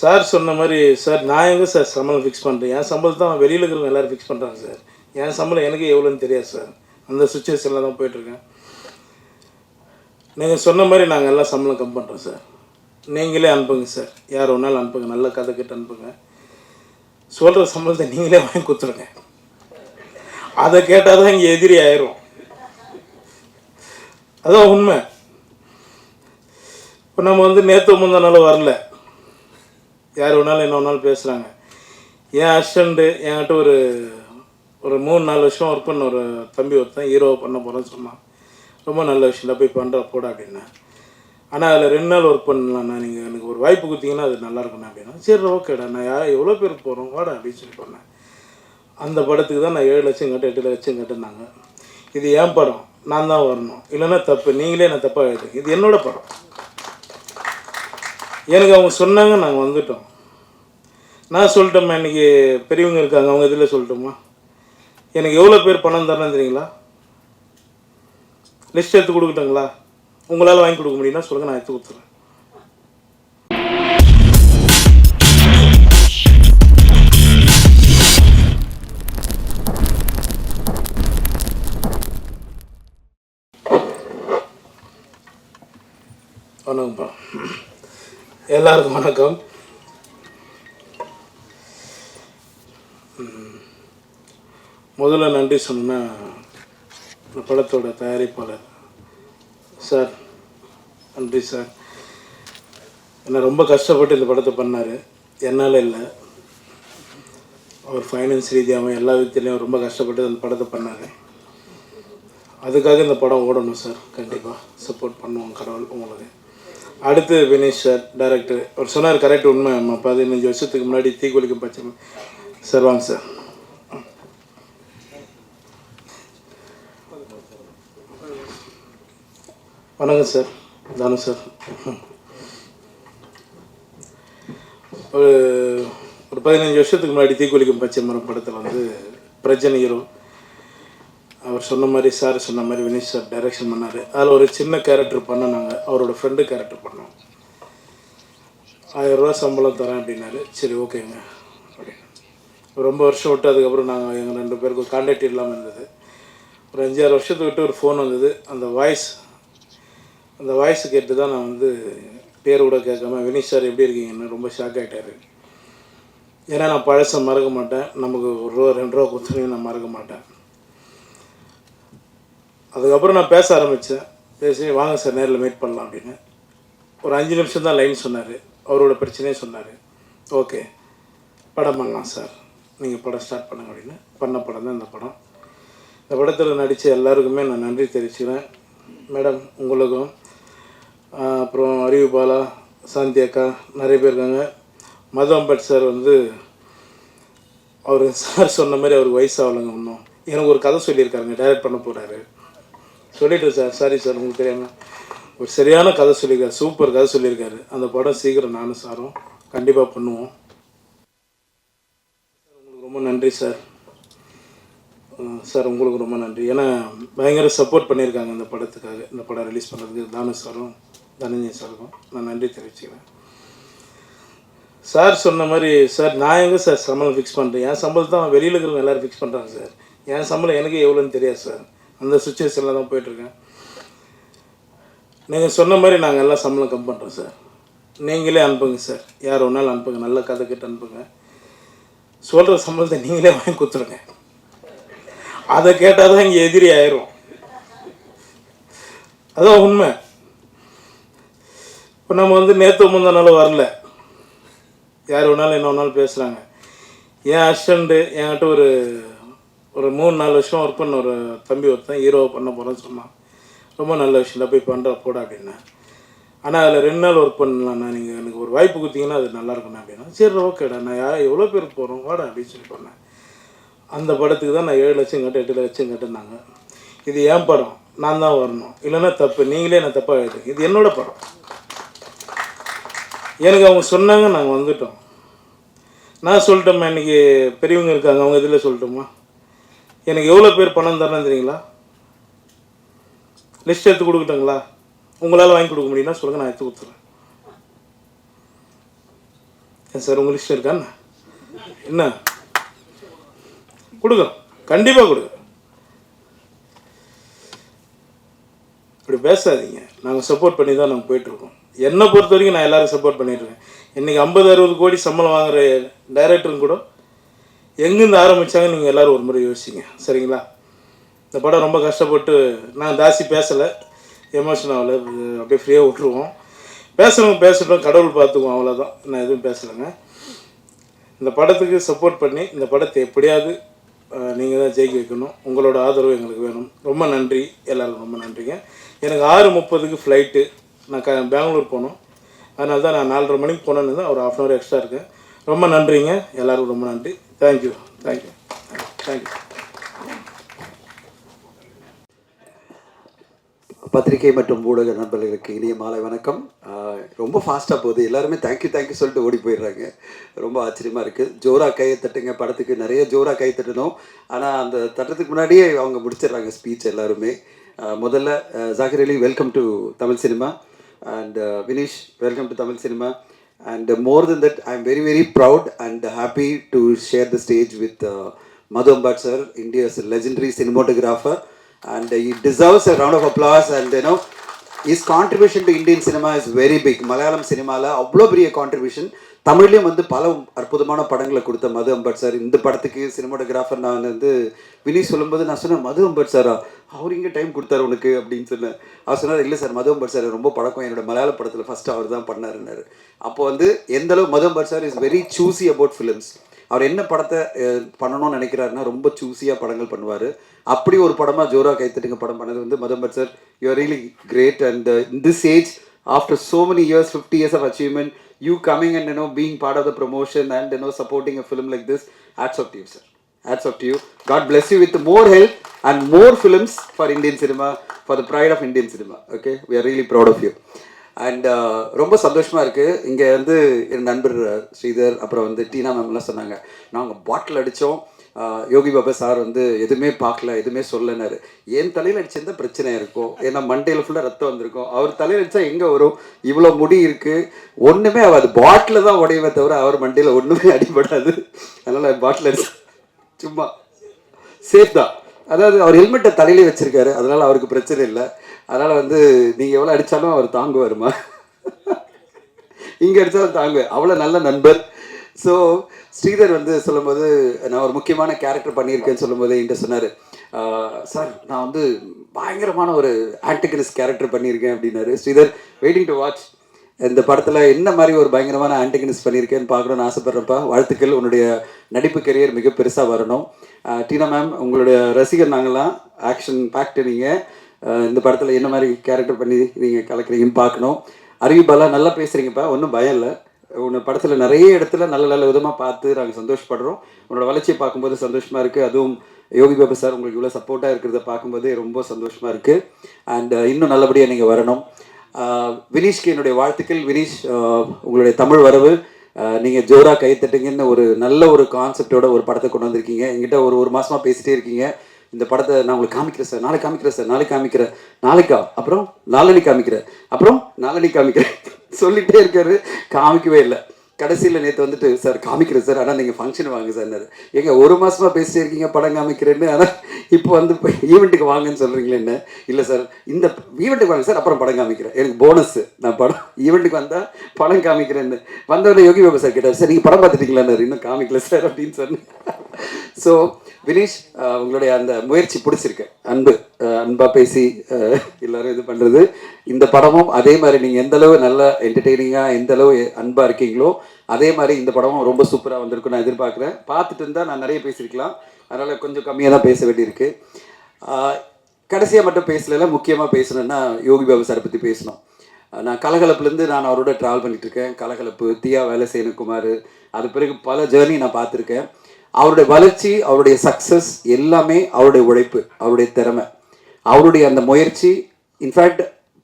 Sir சொன்ன மாதிரி sir நான் எங்கே சார் சம்பளம் ஃபிக்ஸ் பண்ணுறேன் என் சம்பளத்தை தான் வெளியில் இருக்கிறவங்க எல்லோரும் ஃபிக்ஸ் பண்ணுறாங்க சார். என் சம்பளம் எனக்கு எவ்வளோன்னு தெரியாது சார். அந்த சுச்சுவேஷனில் தான் போயிட்டுருக்கேன். நீங்கள் சொன்ன மாதிரி நாங்கள் எல்லாம் சம்பளம் கம் பண்ணுறோம் சார். நீங்களே அனுப்புங்க சார். யார் ஒன்றாலும் அனுப்புங்க. நல்ல கதை கிட்ட அனுப்புங்க. சொல்கிற சம்பளத்தை நீங்களே வாங்கி கொடுத்துருங்க. அதை கேட்டால் தான் இங்கே எதிரி ஆயிரும். அதான் உண்மை. இப்போ நம்ம வந்து நேற்று முந்தனால வரல. யார் வேணாலும் என்ன வேணாலும் பேசுகிறாங்க என் அசிஸ்டண்ட்டு என்கிட்ட ஒரு ஒரு மூணு நாலு வருஷம் ஒர்க் பண்ண ஒரு தம்பி ஒருத்தன் ஹீரோவை பண்ண போகிறேன்னு சொன்னான். ரொம்ப நல்ல விஷயம் போய் பண்ணுற போட அப்படின்னா. ஆனால் அதில் ரெண்டு நாள் ஒர்க் பண்ணலாம்ண்ணா நீங்கள் எனக்கு ஒரு வாய்ப்பு கொடுத்தீங்கன்னா அது நல்லாயிருக்கும் அப்படின்னா. சரி ஓகேடா நான் யார் எவ்வளோ பேருக்கு போகிறோம் வாடா அப்படின்னு சொல்லி பண்ணேன் அந்த படத்துக்கு தான் நான் ஏழு லட்சம் கட்ட எட்டு லட்சம் கட்டுனாங்க இது என் படம் நான் தான் வரணும். இல்லைன்னா தப்பு நீங்களே நான் தப்பாக எழுதுங்க இது என்னோடய படம். எனக்கு அவங்க சொன்னாங்க நாங்கள் வந்துட்டோம். நான் சொல்லிட்டோம்மா இன்றைக்கி பெரியவங்க இருக்காங்க அவங்க இதில் சொல்லட்டுமா எனக்கு எவ்வளோ பேர் பணம் தரணும் தெரியுங்களா? லிஸ்ட் எடுத்து கொடுக்கட்டுங்களா? உங்களால் வாங்கி கொடுக்க முடியும்னா சொல்லுங்கள் நான் எடுத்து கொடுத்துறேன். வணக்கம்ப்பா. எல்லாருக்கும் வணக்கம். முதல்ல நன்றி சொன்னா இந்த படத்தோட தயாரிப்பாளர் சார் நன்றி சார். என்னை ரொம்ப கஷ்டப்பட்டு இந்த படத்தை பண்ணார். என்னால் இல்லை. அவர் ஃபைனான்ஸ் ரீதியாகவும் எல்லா விதத்துலேயும் ரொம்ப கஷ்டப்பட்டு அந்த படத்தை பண்ணார். அதுக்காக இந்த படம் ஓடணும் சார். கண்டிப்பாக சப்போர்ட் பண்ணுவோம் கடவுள் உங்களுக்கு. அடுத்து வினேஷ் சார் டைரக்டர் அவர் சொன்னார் கரெக்ட் உண்மை. நம்ம பதினஞ்சு வருஷத்துக்கு முன்னாடி தீக்குளிக்கும் பச்சை சார் வாங்க சார். வணக்கம் சார் தானு சார். ஒரு ஒரு பதினஞ்சு வருஷத்துக்கு முன்னாடி தீக்குளிக்கும் பச்சை மரம் படத்தில் வந்து பிரச்சனை ஹீரோ அவர் சொன்ன மாதிரி சார் சொன்ன மாதிரி வினேஷ் சார் டைரக்ஷன் பண்ணார். அதில் ஒரு சின்ன கேரக்டர் பண்ணோம் நாங்கள் அவரோட ஃப்ரெண்டு கேரக்டர் பண்ணோம். ஆயிரரூவா சம்பளம் தரேன் அப்படின்னாரு. சரி ஓகேங்க. அப்படின்னு ரொம்ப வருஷம் விட்டு அதுக்கப்புறம் நாங்கள் எங்கள் ரெண்டு பேருக்கும் கான்டாக்ட் இல்லாமல் இருந்தது. ஒரு அஞ்சாறு வருஷத்துக்கு விட்டு ஒரு ஃபோன் வந்தது. அந்த வாய்ஸ் அந்த வாய்ஸ் கேட்டு தான் நான் வந்து பேர் கூட கேட்காம வினீஷ் சார் எப்படி இருக்கீங்கன்னு? ரொம்ப ஷாக் ஆகிட்டார் ஏன்னா நான் பழசை மறக்க மாட்டேன். நமக்கு ஒரு ரூபா ரெண்டு ரூபா கொடுத்தனையும் நான் மறக்க மாட்டேன். அதுக்கப்புறம் நான் பேச ஆரம்பித்தேன் பேசி வாங்க சார் நேரில் மீட் பண்ணலாம் அப்படின்னு. ஒரு அஞ்சு நிமிஷம் தான் லைன் சொன்னார். அவரோட பிரச்சனையே சொன்னார். ஓகே படம் பண்ணலாம் சார். நீங்கள் படம் ஸ்டார்ட் பண்ணுங்க அப்படின்னு. பண்ண படம் தான் இந்த படம். இந்த படத்தில் நடித்த எல்லாருக்குமே நான் நன்றி தெரிவிச்சுக்கிறேன். மேடம் உங்களுக்கும் அப்புறம் அறிவு பாலா சாந்தி அக்கா நிறைய பேர் இருக்காங்க. மது அம்பட் சார் வந்து அவர் சார் சொன்ன மாதிரி அவருக்கு வயசு ஆகலைங்க இன்னும். எனக்கு ஒரு கதை சொல்லியிருக்காருங்க டைரக்ட் பண்ண போகிறாரு சொல்லிட்டேன் சார் சாரி சார் உங்களுக்கு தெரியாமல் ஒரு சரியான கதை சொல்லியிருக்காரு சூப்பர் கதை சொல்லியிருக்காரு. அந்த படம் சீக்கிரம் நானும் சாரும் கண்டிப்பாக பண்ணுவோம். உங்களுக்கு ரொம்ப நன்றி சார். சார் உங்களுக்கு ரொம்ப நன்றி. ஏன்னா பயங்கர சப்போர்ட் பண்ணியிருக்காங்க இந்த படத்துக்காக. இந்த படம் ரிலீஸ் பண்ணுறதுக்கு தானு சாரும் தனஞ்சய் சாருக்கும் நான் நன்றி தெரிவிச்சுக்கிறேன். சார் சொன்ன மாதிரி சார் நான் எங்கே சார் சம்பளம் ஃபிக்ஸ் பண்ணுறேன் என் சம்பளத்தை தான் வெளியில் இருக்கிறவங்க எல்லோரும் ஃபிக்ஸ் பண்ணுறாங்க சார். என் சம்பளம் எனக்கு எவ்வளோன்னு தெரியாது சார். அந்த சுச்சுவேஷனில் தான் போயிட்டுருக்கேன். நீங்கள் சொன்ன மாதிரி நாங்கள் எல்லாம் சம்பளம் கம் பண்ணுறோம் சார். நீங்களே அனுப்புங்க சார். யார் வேணாலும் அனுப்புங்க. நல்ல கதை கிட்ட அனுப்புங்க. சொல்கிற சம்பளத்தை நீங்களே வாங்கி கொடுத்துருங்க. அதை கேட்டால் தான் இங்கே எதிரி ஆயிரும். அதான் உண்மை. இப்போ நம்ம வந்து நேற்று முந்தா வரல. யார் வேணாலும் என்ன வேணாலும் பேசுகிறாங்க என் அசிஸ்டண்ட்டு என்கிட்ட ஒரு ஒரு மூணு நாலு வருஷம் ஒர்க் பண்ண ஒரு தம்பி ஒருத்தன் ஹீரோவை பண்ண போகிறேன்னு சொன்னான். ரொம்ப நல்ல விஷயம் போய் பண்ணுற போட அப்படின்னா. ஆனால் அதில் ரெண்டு நாள் ஒர்க் பண்ணலாம்ண்ணா நீங்கள் எனக்கு ஒரு வாய்ப்பு கொடுத்தீங்கன்னா அது நல்லா அப்படின்னா சரி ஓகேடா நான் யார் எவ்வளோ பேருக்கு போகிறோம் வாடா அப்படின்னு சொல்லி பண்ணேன் அந்த படத்துக்கு தான் நான் ஏழு லட்சம் கட்ட எட்டு லட்சம் கட்டுனாங்க இது என் படம்? நான் தான் வரணும். இல்லைன்னா தப்பு. நீங்களே நான் தப்பாக எழுதுங்க இது என்னோட படம். எனக்கு அவங்க சொன்னாங்க நாங்கள் வந்துட்டோம். நான் சொல்லிட்டோம்மா இன்றைக்கி பெரியவங்க இருக்காங்க அவங்க இதில் சொல்லட்டுமா? எனக்கு எவ்வளோ பேர் பணம் தரணும் தெரியுங்களா? லிஸ்ட் எடுத்து கொடுக்கட்டுங்களா? உங்களால் வாங்கி கொடுக்க முடியும்னா சொல்லுங்கள் நான் எடுத்து கொடுத்துறேன். ஏன் சார் உங்கள் லிஸ்ட் இருக்கான்னு என்ன? கொடுங்க. கண்டிப்பாக கொடுங்க. இப்படி பேசாதீங்க. நாங்கள் சப்போர்ட் பண்ணி தான் நாங்கள் போயிட்டுருக்கோம். என்னை பொறுத்த வரைக்கும் நான் எல்லோரும் சப்போர்ட் பண்ணிட்டுருக்கேன். இன்றைக்கி ஐம்பது அறுபது கோடி சம்பளம் வாங்குற டைரக்டரும் கூட எங்கேருந்து ஆரம்பித்தாங்க நீங்கள் எல்லோரும் ஒரு முறை யோசிங்க சரிங்களா? இந்த படம் ரொம்ப கஷ்டப்பட்டு நான் தாசி பேசலை. எமோஷன் ஆகலை. அப்படியே ஃப்ரீயாக விட்டுருவோம். பேசுகிறவங்க பேசட்டும் கடவுள் பார்த்துக்குவோம். அவ்வளோதான் நான் எதுவும் பேசலைங்க. இந்த படத்துக்கு சப்போர்ட் பண்ணி இந்த படத்தை எப்படியாவது நீங்கள் தான் ஜெயிக்க வைக்கணும். உங்களோட ஆதரவு எங்களுக்கு வேணும். ரொம்ப நன்றி. எல்லோரும் ரொம்ப நன்றிங்க. எனக்கு ஆறு முப்பதுக்கு ஃப்ளைட்டு நான் க பெங்களூர் போகணும் அதனால தான் நான் நாலரை மணிக்கு போனேன்னு தான் ஒரு ஆஃப் அன் ஹவர் எக்ஸ்ட்ரா இருக்கேன். ரொம்ப நன்றிங்க. எல்லாருக்கும் ரொம்ப நன்றி. தேங்க்யூ தேங்க்யூ தேங்க்யூ பத்திரிகை மற்றும் ஊடக நண்பர்களுக்கு இனிய மாலை வணக்கம். ரொம்ப ஃபாஸ்ட்டாக போகுது. எல்லாருமே தேங்க்யூ தேங்க்யூ சொல்லிட்டு ஓடி போயிடுறாங்க. ரொம்ப ஆச்சரியமாக இருக்குது ஜோராக கையை தட்டுங்க. படத்துக்கு நிறைய ஜோராக கை தட்டணும். ஆனால் அந்த தட்டத்துக்கு முன்னாடியே அவங்க முடிச்சிடுறாங்க ஸ்பீச் எல்லாருமே. முதல்ல Zakir Ali welcome to Tamil cinema and Vinish welcome to Tamil cinema and more then that I am very very proud and happy to share the stage with Madhu Ambat sir India's legendary cinematographer and he deserves a round of applause and you know his contribution to Indian cinema is very big Malayalam சினிமாவில் அவ்வளோ பெரிய contribution தமிழ்லேயும் வந்து பல அற்புதமான படங்களை கொடுத்த மது Ambat sir. இந்த படத்துக்கு சினிமாட்டோகிராஃபர் நான் வந்து வினி சொல்லும்போது நான் சொன்னேன் மது அம்பட் சாரா அவர் இங்கே டைம் கொடுத்தாரு உனக்கு அப்படின்னு சொன்னேன். அவர் சொன்னார் இல்லை சார் மது அம்பட் சார் ரொம்ப பழக்கம். என்னோட மலையாள படத்தில் ஃபஸ்ட் அவர் தான் பண்ணாருன்னாரு. அப்போ வந்து எந்தளவு Madhu Ambat sir is very choosy about films அவர் என்ன படத்தை பண்ணணும்னு நினைக்கிறாருன்னா ரொம்ப சூஸியாக படங்கள் பண்ணுவார். அப்படி ஒரு படமாக ஜோரா கைத்தட்டுங்க படம் பண்ணது வந்து Madhu Ambat sir. You are really great and in this age after so many years fifty years of achievement you coming and no being part of the promotion and no supporting a film like this hats off you sir hats off you God bless you with more help and more films for Indian cinema for the pride of Indian cinema okay we are really proud of you. And uh, ரொம்ப சந்தோஷமாக இருக்குது இங்கே வந்து என் நண்பர் ஸ்ரீதர் அப்புறம் வந்து டீனா மேம்லாம் சொன்னாங்க. நாங்கள் பாட்டில் அடித்தோம் யோகி பாபா சார் வந்து எதுவுமே பார்க்கல எதுவுமே சொல்லனாரு என் தலையில் அடிச்சிருந்தா பிரச்சனை இருக்கும். ஏன்னா மண்டையில் ஃபுல்லாக ரத்தம் வந்திருக்கும். அவர் தலையில் அடித்தா எங்கே வரும்? இவ்வளோ முடி இருக்குது ஒன்றுமே அது பாட்டில் தான் உடையவே தவிர அவர் மண்டையில் ஒன்றுமே அடிபடாது. அதனால் பாட்டில் அடிச்சு சும்மா சேஃப் தான். அதாவது அவர் ஹெல்மெட்டை தலையிலே வச்சுருக்காரு. அதனால் அவருக்கு பிரச்சனை இல்லை. அதனால் வந்து நீங்கள் எவ்வளோ அடித்தாலும் அவர் தாங்குவாருமா இங்கே அடித்தாலும் தாங்குவேன் அவ்வளோ நல்ல நண்பர். ஸோ ஸ்ரீதர் வந்து சொல்லும்போது நான் ஒரு முக்கியமான கேரக்டர் பண்ணியிருக்கேன்னு சொல்லும்போது என்கிட்ட சொன்னார். சார் நான் வந்து பயங்கரமான ஒரு ஆன்டிகனிஸ் கேரக்டர் பண்ணியிருக்கேன் அப்படின்னாரு. ஸ்ரீதர் வெயிட்டிங் டு வாட்ச் இந்த படத்தில் என்ன மாதிரி ஒரு பயங்கரமான ஆன்டிகனிஸ் பண்ணியிருக்கேன்னு பார்க்கணுன்னு ஆசைப்பட்றப்பா வாழ்த்துக்கள். உன்னுடைய நடிப்பு கெரியர் மிக பெருசாக வரணும். டீனா மேம் உங்களுடைய ரசிகர் நாங்களாம் ஆக்ஷன் பேக்டு நீங்கள் இந்த படத்தில் என்ன மாதிரி கேரக்டர் பண்ணி நீங்கள் கலக்கிறீங்கன்னு பார்க்கணும். அறிவிப்பாலாம் நல்லா பேசுகிறீங்கப்பா ஒன்றும் பயம் இல்லை. உன்னை படத்தில் நிறைய இடத்துல நல்ல நல்ல விதமாக பார்த்து நாங்கள் சந்தோஷப்படுறோம். உன்னோட வளர்ச்சியை பார்க்கும்போது சந்தோஷமாக இருக்குது அதுவும் யோகி பாபு சார் உங்களுக்கு இவ்வளோ சப்போர்ட்டாக இருக்கிறத பார்க்கும்போது ரொம்ப சந்தோஷமாக இருக்குது அண்ட் uh, இன்னும் நல்லபடியாக நீங்கள் வரணும். Uh, வினீஷ்க்கு என்னுடைய வாழ்த்துக்கள். வினீஷ் uh, உங்களுடைய தமிழ் வரவு நீங்கள் ஜோராக கைத்தட்டுங்கன்னு ஒரு நல்ல ஒரு கான்செப்டோட ஒரு படத்தை கொண்டு வந்திருக்கீங்க. என்கிட்ட ஒரு ஒரு மாதமாக பேசிகிட்டே இருக்கீங்க. இந்த படத்தை நான் உங்களுக்கு காமிக்கிறேன் சார். நாளைக்கு காமிக்கிறேன் சார். நாளைக்கு காமிக்கிறேன். நாளைக்கா? அப்புறம் நாளனி காமிக்கிறேன். அப்புறம் நாளனி காமிக்கிறேன். சொல்லிட்டே இருக்காரு. காமிக்கவே இல்லை. கடைசியில் நேற்று வந்துட்டு சார் காமிக்கிறேன் சார். ஆனால் நீங்கள் ஃபங்க்ஷன் வாங்க சார் எங்க ஒரு மாசமா பேசிட்டே இருக்கீங்க படம் காமிக்கிறேன்னு. ஆனால் இப்போ வந்து இப்போ ஈவெண்ட்டுக்கு வாங்கன்னு சொல்கிறீங்களே என்ன? இல்லை சார் இந்த ஈவெண்ட்டுக்கு வாங்க சார் அப்புறம் படம் காமிக்கிறேன். எனக்கு போனஸ் நான் படம் ஈவெண்ட்டுக்கு வந்தால் படம் காமிக்கிறேன்னு வந்தவொடனே யோகி பாபா சார் கேட்டார் சார் நீங்கள் படம் பார்த்துட்டீங்களான்னு? இன்னும் காமிக்கல சார் அப்படின்னு சொன்னேன். ஸோ வினீஷ் உங்களுடைய அந்த முயற்சி பிடிச்சிருக்கு. அன்பு அன்பாக அன்பா பேசி அஹ், எல்லாரும் இது பண்ணுறது இந்த படமும் அதே மாதிரி நீங்கள் எந்த அளவு நல்ல என்டர்டெய்னிங்காக எந்த அளவு அன்பாக இருக்கீங்களோ அதே மாதிரி இந்த படமும் ரொம்ப சூப்பராக வந்திருக்கும் நான் எதிர்பார்க்குறேன். பார்த்துட்டு இருந்தால் நான் நிறைய பேசியிருக்கலாம். அதனால் கொஞ்சம் கம்மியாக தான் பேச வேண்டியிருக்கு. கடைசியாக மட்டும் பேசல முக்கியமாக பேசணுன்னா யோகி பாபு சாரை பற்றி பேசணும். நான் கலகலப்புலேருந்து நான் அவரோட ட்ராவல் பண்ணிகிட்ருக்கேன் இருக்கேன் கலகலப்பு தியா வேலை குமார். அது பிறகு பல ஜேர்னி நான் பார்த்துருக்கேன். அவருடைய வளர்ச்சி அவருடைய சக்ஸஸ் எல்லாமே அவருடைய உழைப்பு அவருடைய திறமை. அவருடைய அந்த முயற்சி இன்ஃபேக்ட்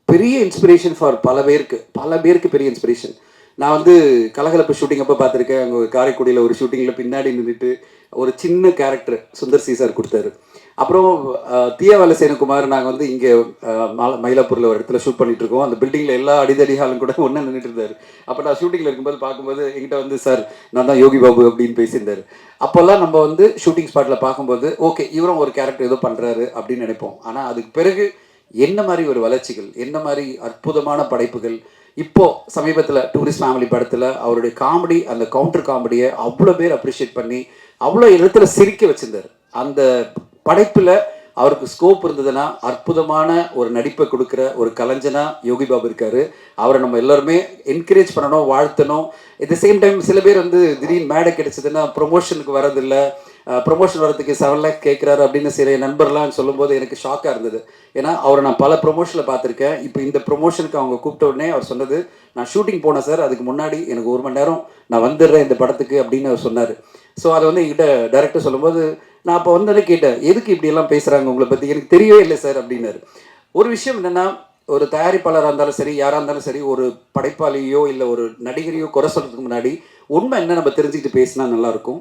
பெரிய இன்ஸ்பிரேஷன் ஃபார் பல பேருக்கு பல பேருக்கு பெரிய இன்ஸ்பிரேஷன் நான் வந்து கலகலப்பு ஷூட்டிங் அப்போ பார்த்துருக்கேன். அங்கே ஒரு காரைக்குடியில் ஒரு ஷூட்டிங்கில் பின்னாடி நின்றுட்டு ஒரு சின்ன கேரக்டர் சுந்தர் சி சார் கொடுத்தாரு. அப்புறம் அஹ், சேனகுமார் நாங்கள் வந்து இங்கே மயிலாப்பூரில் ஒரு இடத்துல ஷூட் பண்ணிட்டு இருக்கோம். அந்த பில்டிங்கில் எல்லா அடிதடிகாலும் கூட ஒன்று நின்றுட்டு இருந்தார். அப்போ நான் ஷூட்டிங்கில் இருக்கும்போது பார்க்கும்போது என்கிட்ட வந்து சார் நான் தான் யோகி பாபு அப்படின்னு பேசியிருந்தார். அப்போல்லாம் நம்ம வந்து ஷூட்டிங் ஸ்பாட்டில் பார்க்கும்போது ஓகே இவரும் ஒரு கேரக்டர் ஏதோ பண்ணுறாரு அப்படின்னு நினைப்போம். ஆனால் அதுக்கு பிறகு என்ன மாதிரி ஒரு வளர்ச்சிகள் என்ன மாதிரி அற்புதமான படைப்புகள் இப்போது சமீபத்தில் டூரிஸ்ட் ஃபேமிலி படத்தில் அவருடைய காமெடி அந்த கவுண்டர் காமெடியை அவ்வளோ பேர் அப்ரிஷியேட் பண்ணி அவ்வளோ இடத்துல சிரிக்க வச்சுருந்தார். அந்த படைப்பில் அவருக்கு ஸ்கோப் இருந்ததுன்னா அற்புதமான ஒரு நடிப்பை கொடுக்குற ஒரு கலைஞனா யோகி பாபு இருக்காரு. அவரை நம்ம எல்லாருமே என்கரேஜ் பண்ணணும் வாழ்த்தணும். At த சேம் டைம் சில பேர் வந்து திடீர்னு மேடை கிடைச்சதுன்னா ப்ரொமோஷனுக்கு வரதில்லை ப்ரொமோஷன் வரதுக்கு செவன் லேக் கேட்குறாரு அப்படின்னு சில நண்பர்லாம் சொல்லும்போது எனக்கு ஷாக்காக இருந்தது. ஏன்னா அவரை நான் பல ப்ரொமோஷனில் பார்த்துருக்கேன். இப்போ இந்த ப்ரொமோஷனுக்கு அவங்க கூப்பிட்ட உடனே அவர் சொன்னது நான் ஷூட்டிங் போனேன் சார் அதுக்கு முன்னாடி எனக்கு ஒரு மணி நேரம் நான் வந்துடுறேன் இந்த படத்துக்கு அப்படின்னு அவர் சொன்னார். ஸோ அதை வந்து என்கிட்ட டேரக்டர் சொல்லும்போது நான் அப்போ வந்தோடனே கேட்டேன். எதுக்கு இப்படியெல்லாம் பேசுகிறாங்க உங்களை பற்றி எனக்கு தெரியவே இல்லை சார் அப்படின்னாரு. ஒரு விஷயம் என்னென்னா ஒரு தயாரிப்பாளராக இருந்தாலும் சரி யாராக இருந்தாலும் சரி ஒரு படைப்பாளியோ இல்லை ஒரு நடிகரையோ குறை சொல்கிறதுக்கு முன்னாடி உண்மை என்ன நம்ம தெரிஞ்சுக்கிட்டு பேசினா நல்லாயிருக்கும்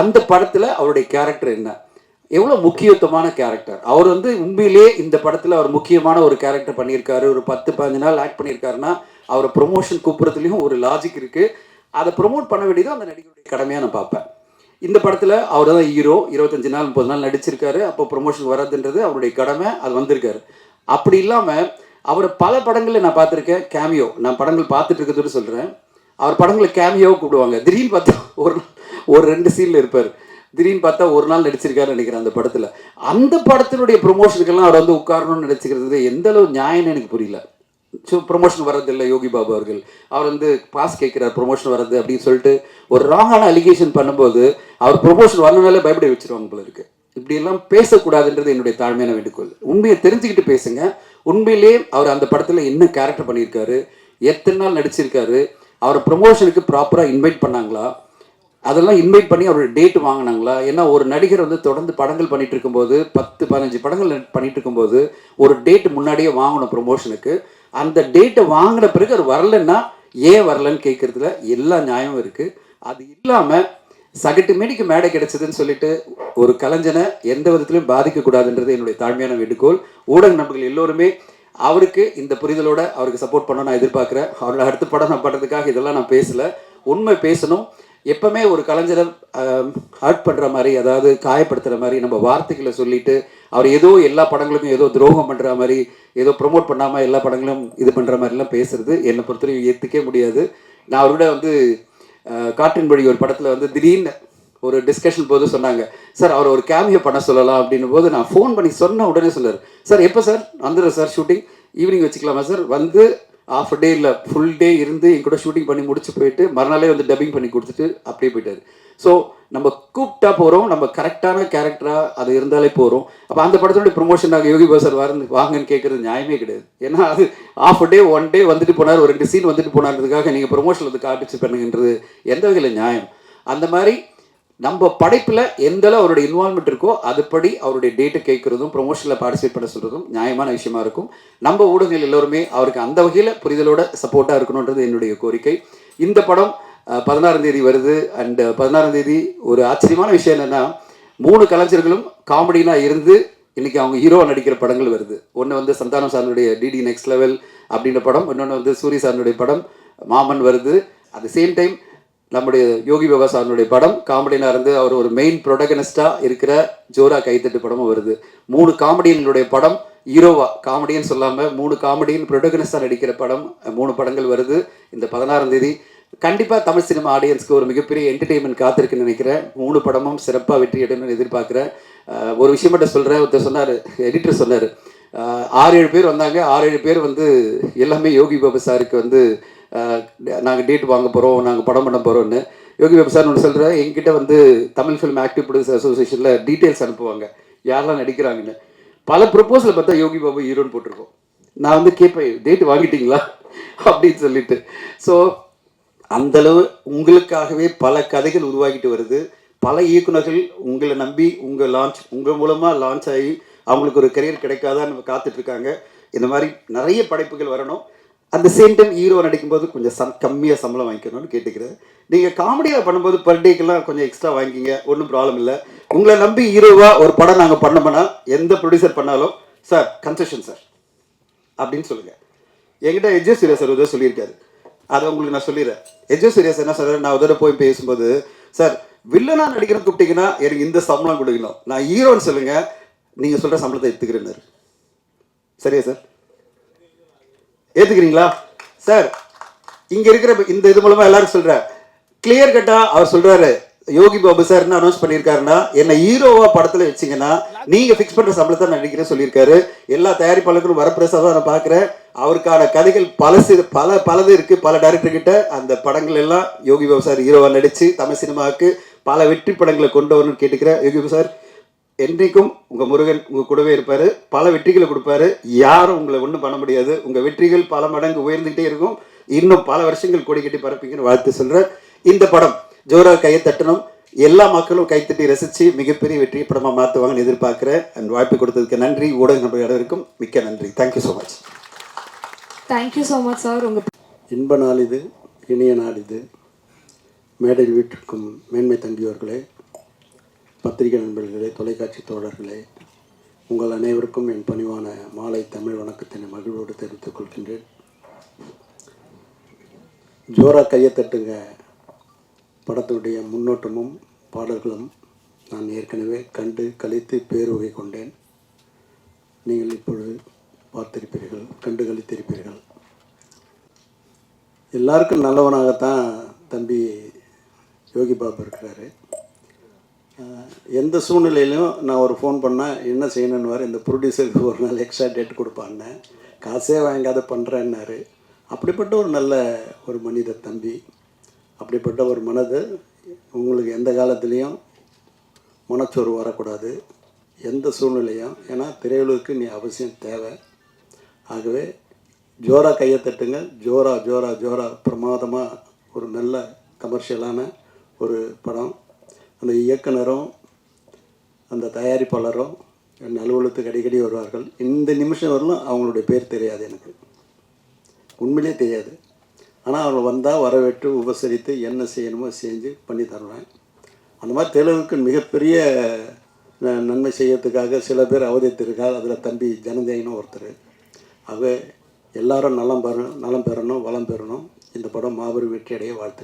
அந்த படத்தில் அவருடைய கேரக்டர் என்ன? எவ்வளோ முக்கியத்துவமான கேரக்டர் அவர் வந்து உண்மையிலேயே இந்த படத்தில் அவர் முக்கியமான ஒரு கேரக்டர் பண்ணியிருக்காரு. ஒரு பத்து பதினஞ்சு நாள் ஆக்ட் பண்ணியிருக்காருன்னா அவரை ப்ரொமோஷன் கூப்பிட்றதுலையும் ஒரு லாஜிக் இருக்குது அதை ப்ரொமோட் பண்ண வேண்டியது அந்த நடிகருடைய கடமையாக நான் பார்ப்பேன். இந்த படத்தில் அவர் தான் ஹீரோ இருபத்தஞ்சு நாள் முப்பது நாள் நடிச்சிருக்காரு. அப்போ ப்ரொமோஷன் வராதுன்றது அவருடைய கடமை. அது வந்திருக்காரு. அப்படி இல்லாமல் அவர் பல படங்களில் நான் பார்த்துருக்கேன். கேமியோ நான் படங்கள் பார்த்துட்டு இருக்கிறதோடு சொல்கிறேன் அவர் படங்களை கேமியோ கூப்பிடுவாங்க. திடீர்னு பார்த்தா ஒரு ஒரு ரெண்டு சீனில் இருப்பார். திடீர்னு பார்த்தா ஒரு நாள் நடிச்சிருக்காருன்னு நினைக்கிறேன் அந்த படத்தில். அந்த படத்தினுடைய ப்ரொமோஷனுக்கெல்லாம் அவர் வந்து உட்காரணும்னு நினச்சிக்கிறது எந்த அளவு நியாயம்னு எனக்கு புரியல. ஸோ ப்ரொமோஷன் வர்றதில்லை யோகி பாபு அவர்கள். அவர் வந்து பாஸ் கேட்குறார் ப்ரொமோஷன் வர்றது அப்படின்னு சொல்லிட்டு ஒரு ராங்கான அலிகேஷன் பண்ணும்போது அவர் ப்ரொமோஷன் வரணுனாலே பயப்பட வச்சிருவாங்க போல இருக்கு. இப்படியெல்லாம் பேசக்கூடாதுன்றது என்னுடைய தாழ்மையான வேண்டுகோள். உண்மையை தெரிஞ்சுக்கிட்டு பேசுங்க. உண்மையிலே அவர் அந்த படத்தில் என்ன கேரக்டர் பண்ணியிருக்காரு? எத்தனை நாள் நடிச்சிருக்காரு? அவரை ப்ரொமோஷனுக்கு ப்ராப்பராக இன்வைட் பண்ணாங்களா? அதெல்லாம் இன்வைட் பண்ணி அவரோட டேட் வாங்கினாங்களா? ஏன்னா ஒரு நடிகர் வந்து தொடர்ந்து படங்கள் பண்ணிட்டு இருக்கும்போது பத்து பதினஞ்சு படங்கள் பண்ணிட்டு இருக்கும்போது ஒரு டேட் முன்னாடியே வாங்கணும் ப்ரொமோஷனுக்கு அந்த டேட்டை வாங்கின பிறகு அவர் வரலன்னா ஏன் வரலன்னு கேட்கறதுல எல்லா நியாயமும் இருக்குது அது இல்லாமல் சகட்டு மேடிக்கு மேடை கிடைச்சதுன்னு சொல்லிட்டு ஒரு கலைஞனை எந்த விதத்திலும் பாதிக்கக்கூடாதுன்றது என்னுடைய தாழ்மையான வேண்டுகோள். ஊடக நண்பர்கள் எல்லோருமே அவருக்கு இந்த புரிதலோட அவருக்கு சப்போர்ட் பண்ண நான் எதிர்பார்க்குறேன். அவரோட அடுத்த படம் நான் பண்ணுறதுக்காக இதெல்லாம் நான் பேசலை. உண்மை பேசணும். எப்பவுமே ஒரு கலைஞரை ஹர்ட் பண்ணுற மாதிரி அதாவது காயப்படுத்துகிற மாதிரி நம்ம வார்த்தைகளை சொல்லிட்டு அவர் ஏதோ எல்லா படங்களுக்கும் ஏதோ துரோகம் பண்ணுற மாதிரி ஏதோ ப்ரொமோட் பண்ணாமல் எல்லா படங்களும் இது பண்ணுற மாதிரிலாம் பேசுறது என்னை பொறுத்தவரைக்கும் ஏற்றுக்கவே முடியாது. நான் அவரோட வந்து அஹ், காற்றின் வழி ஒரு படத்தில் வந்து திடீர்னு ஒரு டிஸ்கஷன் போது சொன்னாங்க சார் அவர் ஒரு கேமியோ பண்ண சொல்லலாம் அப்படின்னும் போது நான் ஃபோன் பண்ணி சொன்ன உடனே சொன்னார் சார் எப்போ சார்? வந்துடுறேன் சார் ஷூட்டிங் ஈவினிங் வச்சுக்கலாமா சார்? வந்து ஆஃப் டே இல்லை ஃபுல் டே இருந்து என் கூட ஷூட்டிங் பண்ணி முடிச்சு போயிட்டு மறுநாளே வந்து டப்பிங் பண்ணி கொடுத்துட்டு அப்படியே போயிட்டாரு. ஸோ நம்ம கூப்பிட்டா போகிறோம் நம்ம கரெக்டான கேரக்டராக அது இருந்தாலே போகிறோம் அப்போ அந்த படத்தோட ப்ரொமோஷன் நாங்கள் யோகி பாசர் வாருந்து வாங்கன்னு கேட்குறது நியாயமே கிடையாது. ஏன்னா அது ஆஃப் டே ஒன் டே வந்துட்டு போனார் ஒரு ரெண்டு சீன் வந்துட்டு போனார்ன்றதுக்காக நீங்கள் ப்ரொமோஷன் வந்து காட்டுச்சு பண்ணுங்கன்றது எந்த வகையில் நியாயம்? அந்த மாதிரி நம்ம படைப்பில் எந்தளவு அவருடைய இன்வால்மெண்ட் இருக்கோ அதுபடி அவருடைய டேட்டை கேட்குறதும் ப்ரொமோஷனில் பார்ட்டிசிபேட் பண்ண சொல்கிறதும் நியாயமான விஷயமா இருக்கும். நம்ம ஊடகங்கள் எல்லோருமே அவருக்கு அந்த வகையில் புரிதலோட சப்போர்ட்டாக இருக்கணுன்றது என்னுடைய கோரிக்கை. இந்த படம் பதினாறாம் தேதி வருது. அண்டு பதினாறாம் தேதி ஒரு ஆச்சரியமான விஷயம் என்னென்னா மூணு கலைஞர்களும் காமெடியெலாம் இருந்து இன்னைக்கு அவங்க ஹீரோ நடிக்கிற படங்கள் வருது. ஒன்று வந்து சந்தானம் சாரனுடைய டிடி நெக்ஸ்ட் லெவல் அப்படின்ற படம் இன்னொன்று வந்து சூரிய சாரனுடைய படம் மாமன் வருது. அட் த சேம் டைம் நம்முடைய யோகி பாபா படம் காமெடியில் இருந்து அவர் ஒரு மெயின் ப்ரொடகனிஸ்டாக இருக்கிற ஜோரா கைத்தட்டு படமும் வருது. மூணு காமெடியனுடைய படம் ஹீரோவா காமெடின்னு சொல்லாமல் மூணு காமெடியின் ப்ரொடகனிஸ்டாக நடிக்கிற படம் மூணு படங்கள் வருது இந்த பதினாறாம் தேதி. கண்டிப்பாக தமிழ் சினிமா ஆடியன்ஸ்க்கு ஒரு மிகப்பெரிய என்டர்டெயின்மெண்ட் காத்திருக்குன்னு நினைக்கிறேன். மூணு படமும் சிறப்பாக வெற்றி எடுன்னு எதிர்பார்க்குறேன். ஒரு விஷயம் மட்டும் சொல்கிறேன் ஒருத்தர் சொன்னார் எடிட்டர் சொன்னார். ஆறு ஏழு பேர் வந்தாங்க. ஆறு ஏழு பேர் வந்து எல்லாமே யோகி பாபு சாருக்கு வந்து நாங்கள் டேட் வாங்க போகிறோம் நாங்கள் படம் பண்ண போகிறோன்னு யோகி பாபு சார் ஒன்று சொல்கிறேன் எங்கிட்ட வந்து தமிழ் ஃபிலிம் ஆக்டிவ் ப்ரொடியூசர் அசோசியேஷனில் டீட்டெயில்ஸ் அனுப்புவாங்க. யாரெல்லாம் நடிக்கிறாங்கன்னு. பல ப்ரொப்போஸில் பார்த்தா யோகி பாபு ஹீரோன்னு போட்டிருக்கோம். நான் வந்து கேட்பேன் டேட் வாங்கிட்டீங்களா? அப்படின்னு சொல்லிட்டு. ஸோ அந்தளவு உங்களுக்காகவே பல கதைகள் உருவாகிட்டு வருது. பல இயக்குநர்கள் உங்களை நம்பி உங்கள் லான்ச் உங்கள் மூலமாக லான்ச் ஆகி அவங்களுக்கு ஒரு கரியர் கிடைக்காதான்னு நம்ம காத்துட்டுருக்காங்க இந்த மாதிரி நிறைய படைப்புகள் வரணும். அந்த சேம் டைம் ஹீரோ நடிக்கும்போது கொஞ்சம் சம் கம்மியாக சம்பளம் வாங்கிக்கணும்னு கேட்டுக்கிறேன் நீங்கள் காமெடியாக பண்ணும்போது பர் டேக்கெல்லாம் கொஞ்சம் எக்ஸ்ட்ரா வாங்கிக்கிங்க ஒன்றும் ப்ராப்ளம் இல்லை. உங்களை நம்பி ஹீரோவாக ஒரு படம் நாங்கள் பண்ணோம்னா எந்த ப்ரொடியூசர் பண்ணாலும் சார் கன்செஷன் சார் அப்படின்னு சொல்லுங்கள் என்கிட்ட எஜ்ஜோ சூர்யா சார் உதவ சொல்லியிருக்காரு. அதை உங்களுக்கு நான் சொல்லிடுறேன். எஜ்ஜோ சூர்யா சார் என்ன சொல்றாரு? நான் உதவ போய் பேசும்போது சார் வில்லனா நடிக்கிறேன் கூப்பிட்டீங்கன்னா எனக்கு இந்த சம்பளம் கொடுக்கணும் நான் ஹீரோன்னு சொல்லுங்கள் நீங்கள் சொல்கிற சம்பளத்தை எடுத்துக்கிறேன்னாரு. சரியா சார் ஏத்துக்கிறீங்களா? சார் இங்க இருக்கிற இந்த இது மூலமா எல்லாரும் சொல்றேன் கிளியர் கட்டா அவர் சொல்றாரு. யோகி பாபு சார் என்ன அனௌன்ஸ் பண்ணியிருக்காருன்னா என்ன ஹீரோவா படத்துல வச்சீங்கன்னா நீங்க ஃபிக்ஸ் பண்ற சம்பளத்தை நான் நடிக்கிறேன் சொல்லியிருக்காரு. எல்லா தயாரிப்பாளர்களும் வரப்பிரசாதம் நான் பார்க்குறேன். அவருக்கான கதைகள் பலசு பல பலது இருக்கு. பல டேரக்டர் கிட்ட அந்த படங்கள் எல்லாம் யோகி பாபு சார் ஹீரோவா நடிச்சு தமிழ் சினிமாவுக்கு பல வெற்றி படங்களை கொண்டு வரணும்னு கேட்டுக்கிறேன். யோகி பாபு சார் என்றைக்கும் உங்க முருகன் உங்க கூடவே இருப்பாரு. பல வெற்றிகளை கொடுப்பாரு. யாரும் உங்களை ஒன்றும் பண்ண முடியாது. உங்க வெற்றிகள் பல மடங்கு உயர்ந்துகிட்டே இருக்கும். இன்னும் பல வருஷங்கள் கொடி கட்டி பரப்பீங்கன்னு வாழ்த்து சொல்றேன் இந்த படம் ஜோரா கையை தட்டணும். எல்லா மக்களும் கைத்தட்டி ரசிச்சு மிகப்பெரிய வெற்றி படமா மாற்றுவாங்கன்னு எதிர்பார்க்கிறேன் அண்ட் வாய்ப்பு கொடுத்ததுக்கு நன்றி. ஊடக நபர் அனைவருக்கும் மிக்க நன்றி. Thank you so much thank you so much sir உங்கள் இன்ப நாள் இது இனிய நாள் இது. மேடையில் வீட்டிற்கும் மேன்மை தங்கியோர்களே பத்திரிகை நண்பர்களே தொலைக்காட்சி தோழர்களே உங்கள் அனைவருக்கும் என் பணிவான மாலை தமிழ் வணக்கத்தினை மகிழ்வோடு தெரிவித்துக் கொள்கின்றேன். ஜோரா கையை தட்டுங்க படத்துடைய முன்னோட்டமும் பாடல்களும் நான் ஏற்கனவே கண்டு கழித்து பேருகை கொண்டேன். நீங்கள் இப்பொழுது பார்த்திருப்பீர்கள் கண்டு கழித்திருப்பீர்கள். எல்லாருக்கும் நல்லவனாகத்தான் தம்பி யோகி பாபு இருக்கிறாரு. எந்த சூழ்நிலையிலும் நான் ஒரு ஃபோன் பண்ணால் என்ன செய்யணுன்னு இந்த ப்ரொடியூசருக்கு ஒரு நாள் எக்ஸ்ட்ரா டேட் கொடுப்பான்னு காசே வாங்காத பண்ணுறேன்னாரு அப்படிப்பட்ட ஒரு நல்ல ஒரு மனித தம்பி அப்படிப்பட்ட ஒரு மனது உங்களுக்கு எந்த காலத்துலேயும் மனச்சோறு வரக்கூடாது. எந்த சூழ்நிலையும் ஏன்னா திரையுலகுக்கு நீ அவசியம் தேவை. ஆகவே ஜோரா கையை தட்டுங்க. ஜோரா ஜோரா ஜோரா பிரமாதமாக ஒரு நல்ல கமர்ஷியலான ஒரு படம் அந்த இயக்குனரும் அந்த தயாரிப்பாளரும் என் அலுவலகத்துக்கு அடிக்கடி வருவார்கள். இந்த நிமிஷம் வரலும் அவங்களுடைய பேர் தெரியாது எனக்கு. உண்மையிலே தெரியாது. ஆனால் அவங்க வந்தால் வரவேற்று உபசரித்து என்ன செய்யணுமோ செஞ்சு பண்ணி தருவேன். அந்த மாதிரி தெலுங்குக்கு மிகப்பெரிய ந- நன்மை செய்யறதுக்காக சில பேர் அவதித்திருக்கார். அதில் தம்பி ஜனதேயனும் ஒருத்தர். அவ எல்லாரும் நலம் பெற நலம் பெறணும் வளம் பெறணும். இந்த படம் மாபெரும் வெற்றியடைய வாழ்த்துக்கள்.